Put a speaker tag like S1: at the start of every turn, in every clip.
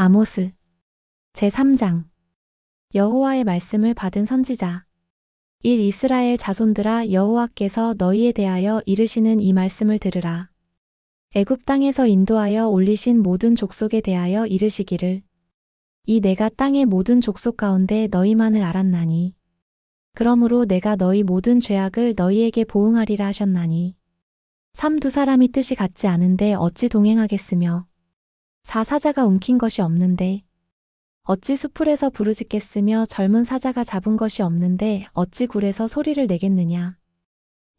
S1: 아모스 제3장. 여호와의 말씀을 받은 선지자. 1 이스라엘 자손들아 여호와께서 너희에 대하여 이르시는 이 말씀을 들으라. 애굽 땅에서 인도하여 올리신 모든 족속에 대하여 이르시기를. 이 내가 땅의 모든 족속 가운데 너희만을 알았나니. 그러므로 내가 너희 모든 죄악을 너희에게 보응하리라 하셨나니. 삼 두 사람이 뜻이 같지 않은데 어찌 동행하겠으며 사 사자가 움킨 것이 없는데 어찌 수풀에서 부르짖겠으며 젊은 사자가 잡은 것이 없는데 어찌 굴에서 소리를 내겠느냐?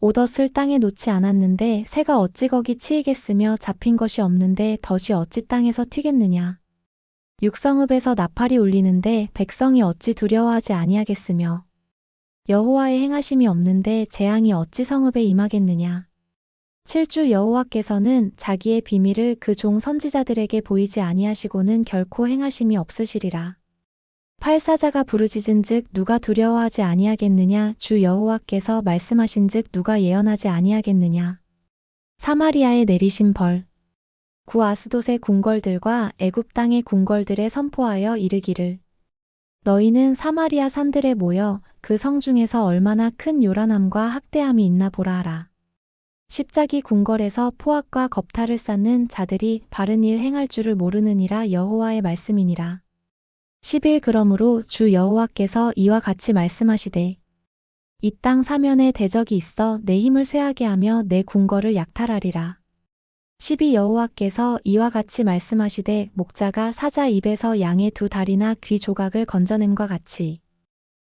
S1: 옷옷을 땅에 놓지 않았는데 새가 어찌 거기 치이겠으며 잡힌 것이 없는데 덫이 어찌 땅에서 튀겠느냐? 육성읍에서 나팔이 울리는데 백성이 어찌 두려워하지 아니하겠으며 여호와의 행하심이 없는데 재앙이 어찌 성읍에 임하겠느냐 칠주 여호와께서는 자기의 비밀을 그 종 선지자들에게 보이지 아니하시고는 결코 행하심이 없으시리라. 팔사자가 부르짖은즉 누가 두려워하지 아니하겠느냐 주 여호와께서 말씀하신즉 누가 예언하지 아니하겠느냐 사마리아에 내리신 벌 구아스돗의 궁궐들과 애굽 땅의 궁궐들에 선포하여 이르기를 너희는 사마리아 산들에 모여 그 성 중에서 얼마나 큰 요란함과 학대함이 있나 보라 하라. 십자기 궁궐에서 포악과 겁탈을 쌓는 자들이 바른 일 행할 줄을 모르느니라 여호와의 말씀이니라. 10일 그러므로 주 여호와께서 이와 같이 말씀하시되 이 땅 사면에 대적이 있어 내 힘을 쇠하게 하며 내 궁궐을 약탈하리라. 12 여호와께서 이와 같이 말씀하시되 목자가 사자 입에서 양의 두 다리나 귀 조각을 건져냄과 같이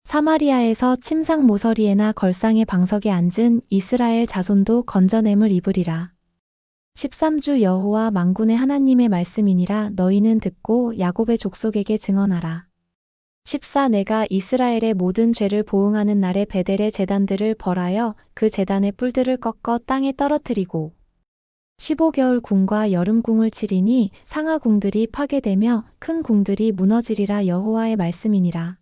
S1: 사마리아에서 침상 모서리에나 걸상의 방석에 앉은 이스라엘 자손도 건져냄을 입으리라. 13주 여호와 망군의 하나님의 말씀이니라 너희는 듣고 야곱의 족속에게 증언하라. 14 내가 이스라엘의 모든 죄를 보응하는 날에 베델의 재단들을 벌하여 그 재단의 뿔들을 꺾어 땅에 떨어뜨리고 15개월 궁과 여름 궁을 치리니 상하 궁들이 파괴되며 큰 궁들이 무너지리라 여호와의 말씀이니라.